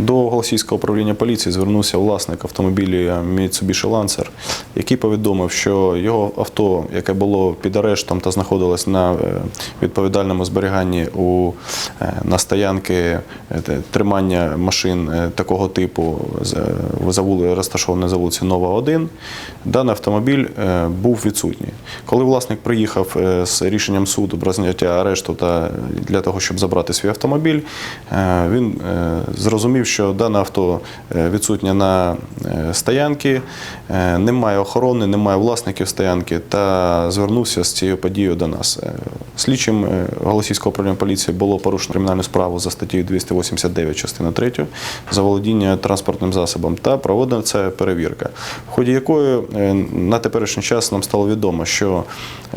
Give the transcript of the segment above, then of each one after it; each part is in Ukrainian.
До Голосійського управління поліції звернувся власник автомобіля Mitsubishi Lancer, який повідомив, що його авто, яке було під арештом та знаходилось на е, відповідальному зберіганні у, на стоянки е, тримання машин е, такого типу, е, за вули- розташований за вулиці Нова 1, даний автомобіль е, був відсутній. Коли власник приїхав е, з рішенням суду про зняття арешту та для того, щоб забрати свій автомобіль, е, він е, зрозумів, що дане авто е, відсутнє на е, стоянці, е, немає охорони, немає власників стоянки та звернувся з цією подією до нас. Е, Слідчим е, Голосійського управління поліції було порушено кримінальну справу за статтею 289 частина 3 за володіння транспортним засобом та проводиться перевірка, в ході якої е, на теперішній час нам стало відомо, що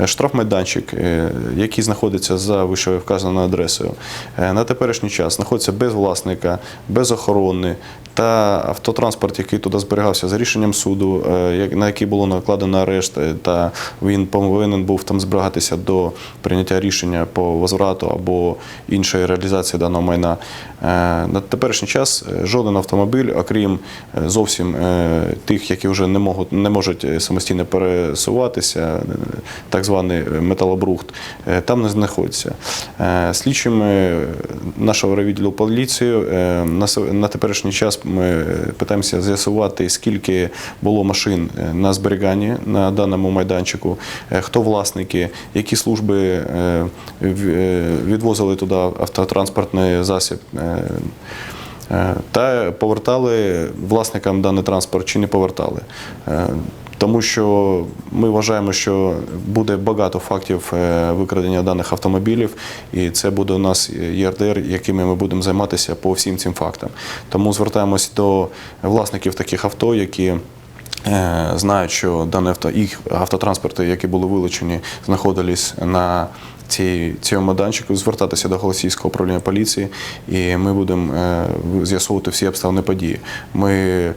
е, штрафмайданчик, е, який знаходиться за вище вказаною адресою, на теперішній час знаходиться без власника, без охорони та автотранспорт, який туди зберігався за рішенням суду, е, на який було накладено арешт, е, та він повинен був там зберігатися до прийняття рішення по возврату або іншої реалізації даного майна. Е, На теперішній час жоден автомобіль, окрім зовсім тих, які вже не можуть, не можуть самостійно пересуватися, так званий металобрухт, там не знаходиться. Слідчими нашого відділу поліції на теперішній час ми питаємося з'ясувати, скільки було машин е, на зберіганні на даному майданчику, е, хто власники, які служби е, відвозили туди автотранспортний засіб. Та повертали власникам даний транспорт чи не повертали. Тому що ми вважаємо, що буде багато фактів е, викрадення даних автомобілів, і це буде у нас ЄРДР, якими ми будемо займатися по всім цим фактам. Тому звертаємось до власників таких авто, які знають, що дані авто, їх автотранспорти, які були вилучені, знаходились на цій, цьому майданчику, звертатися до Голосійського управління поліції, і ми будемо е, з'ясовувати всі обставини події. Ми е,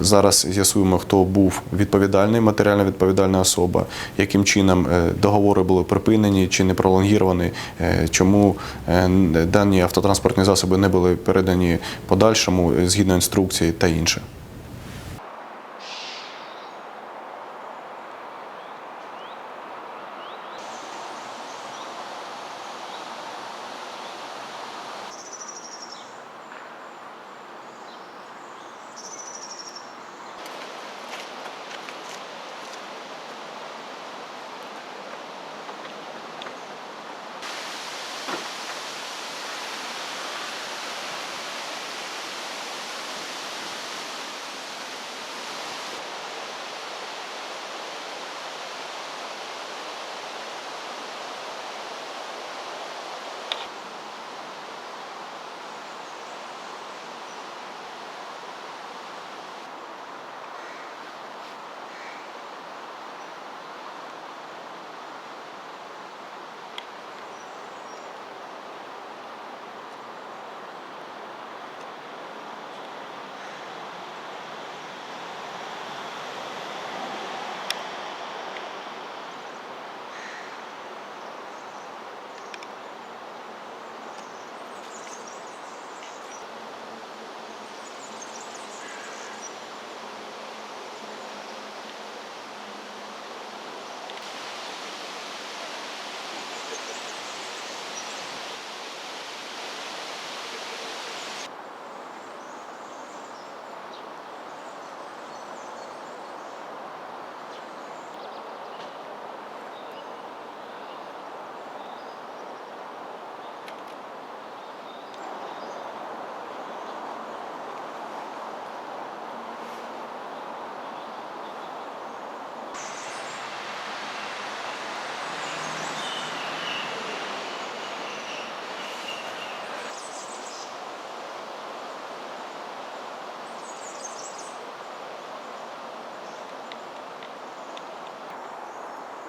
зараз з'ясуємо, хто був відповідальний, матеріально відповідальна особа, яким чином е, договори були припинені чи не пролонгіровані, е, чому е, дані автотранспортні засоби не були передані подальшому е, згідно інструкції та інше.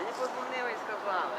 Вони подзвонили і сказали.